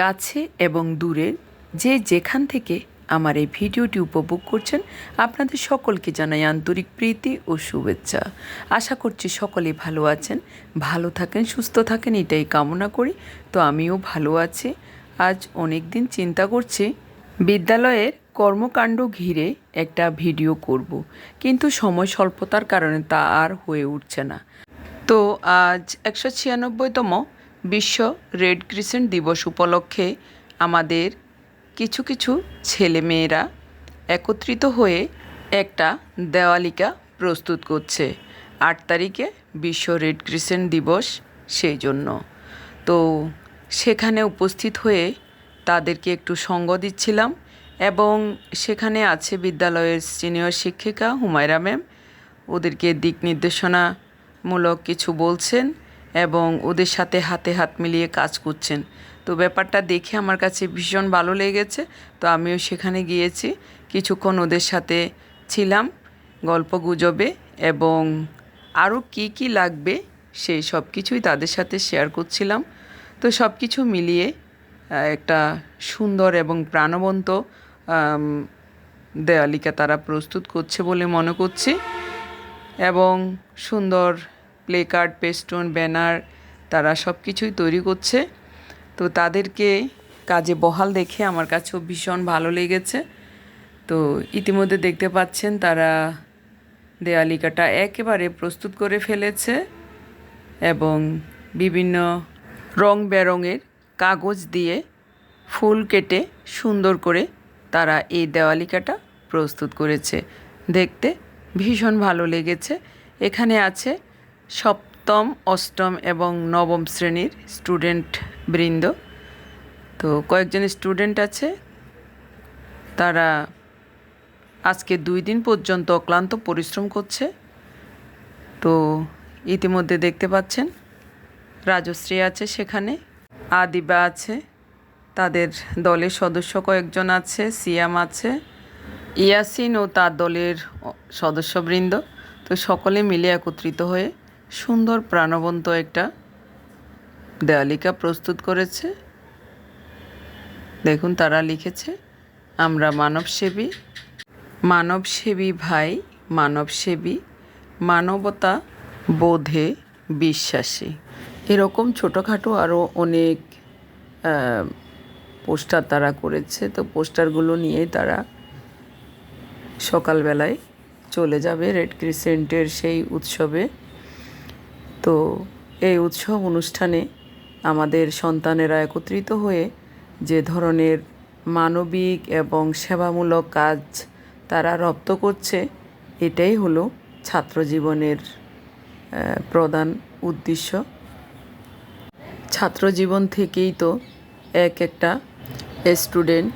কাছে এবং দূরের যে যেখান থেকে আমার এই ভিডিওটি উপভোগ করছেন, আপনাদের সকলকে জানাই আন্তরিক প্রীতি ও শুভেচ্ছা। আশা করছি সকলেই ভালো আছেন, ভালো থাকেন, সুস্থ থাকেন, এটাই কামনা করি। তো আমিও ভালো আছি। আজ অনেক দিন চিন্তা করছি, বিদ্যালয়ের কর্মকাণ্ড ঘিরে একটা ভিডিও করব। কিন্তু সময় স্বল্পতার কারণে তা আর হয়ে উঠছে না। তো আজ একশো ছিয়ানব্বইতম বিশ্ব রেড ক্রিসেন্ট দিবস উপলক্ষে আমাদের কিছু কিছু ছেলেমেয়েরা একত্রিত হয়ে একটা দেওয়ালিকা প্রস্তুত করছে। আট তারিখে বিশ্ব রেড ক্রিসেন্ট দিবস সেই জন্য। তো সেখানে উপস্থিত হয়ে তাদেরকে একটু সঙ্গ দিচ্ছিলাম এবং সেখানে আছে বিদ্যালয়ের সিনিয়র শিক্ষিকা হুমায়রা ম্যাম। ওদেরকে দিক নির্দেশনামূলক কিছু বলছেন। এবং ওদের সাথে হাতে হাত মিলিয়ে কাজ করছেন। তো ব্যাপারটা দেখে আমার কাছে ভীষণ ভালো লেগেছে। তো আমিও সেখানে গিয়েছি। কিছুক্ষণ ওদের সাথে ছিলাম গল্প গুজবে এবং আরও কি কি লাগবে সেই সব কিছুই তাদের সাথে শেয়ার করছিলাম। তো সব কিছু মিলিয়ে একটা সুন্দর এবং প্রাণবন্ত আম, দেয়ালিকা তারা প্রস্তুত করছে বলে মনে করছি। এবং সুন্দর প্লে কার্ড, পেস্টুন, ব্যানার, তারা সব কিছুই তৈরি করছে। তো তাদেরকে কাজে বহাল দেখে আমার কাছেও ভীষণ ভালো লেগেছে। তো ইতিমধ্যে দেখতে পাচ্ছেন তারা দেয়ালিকাটা একেবারে প্রস্তুত করে ফেলেছে এবং বিভিন্ন রং বেরঙের কাগজ দিয়ে ফুল কেটে সুন্দর করে তারা এই দেওয়ালিকাটা প্রস্তুত করেছে। দেখতে ভীষণ ভালো লেগেছে। এখানে আছে সপ্তম, অষ্টম এবং নবম শ্রেণির স্টুডেন্ট বৃন্দ। তো কয়েকজন স্টুডেন্ট আছে। তারা আজকে দুই দিন পর্যন্ত অক্লান্ত পরিশ্রম করছে। তো ইতিমধ্যে দেখতে পাচ্ছেন, রাজশ্রী আছে সেখানে, আদিবা আছে, তাদের দলের সদস্য কয়েকজন আছে, সিয়াম আছে, ইয়াসিন ও তার দলের সদস্যবৃন্দ তো সকলে মিলে একত্রিত হয়ে সুন্দর প্রাণবন্ত একটা দেয়ালিকা প্রস্তুত করেছে। দেখুন, তারা লিখেছে, আমরা মানবসেবী মানবসেবী ভাই, মানবসেবী, মানবতা বোধে বিশ্বাসী। এরকম ছোটোখাটো আরও অনেক পোস্টার তারা করেছে। তো পোস্টারগুলো নিয়েই তারা সকালবেলায় চলে যাবে রেড ক্রিসেন্টের সেই উৎসবে। তো এই উৎসব অনুষ্ঠানে আমাদের সন্তানেরা একত্রিত হয়ে যে ধরনের মানবিক এবং সেবামূলক কাজ তারা রপ্ত করছে, এটাই হলো ছাত্র জীবনের প্রধান উদ্দেশ্য। ছাত্র জীবন থেকেই তো এক একটা স্টুডেন্ট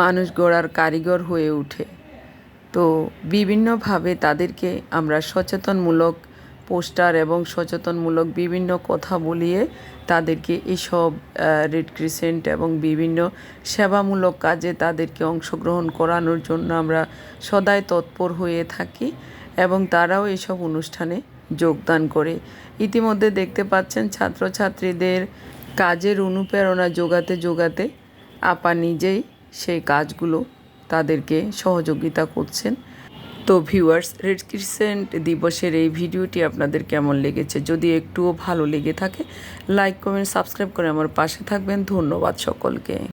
মানুষ গড়ার কারিগর হয়ে ওঠে। তো বিভিন্নভাবে তাদেরকে আমরা সচেতনমূলক পোস্টার এবং সচেতনমূলক বিভিন্ন কথা বলিয়ে তাদেরকে এসব রেড ক্রিসেন্ট এবং বিভিন্ন সেবামূলক কাজে তাদেরকে অংশগ্রহণ করানোর জন্য আমরা সদাই তৎপর হয়ে থাকি এবং তারাও এসব অনুষ্ঠানে যোগদান করে। ইতিমধ্যে দেখতে পাচ্ছেন ছাত্রছাত্রীদের কাজের অনুপ্রেরণা যোগাতে যোগাতে আপা নিজেই সেই কাজগুলো তাদেরকে সহযোগিতা করছেন। তো ভিউয়ার্স রেড ক্রিসেন্ট দিবসের এই ভিডিওটি আপনাদের কেমন লেগেছে? যদি একটুও ভালো লেগে থাকে লাইক কমেন্ট সাবস্ক্রাইব করে আমার পাশে থাকবেন। ধন্যবাদ সকলকে।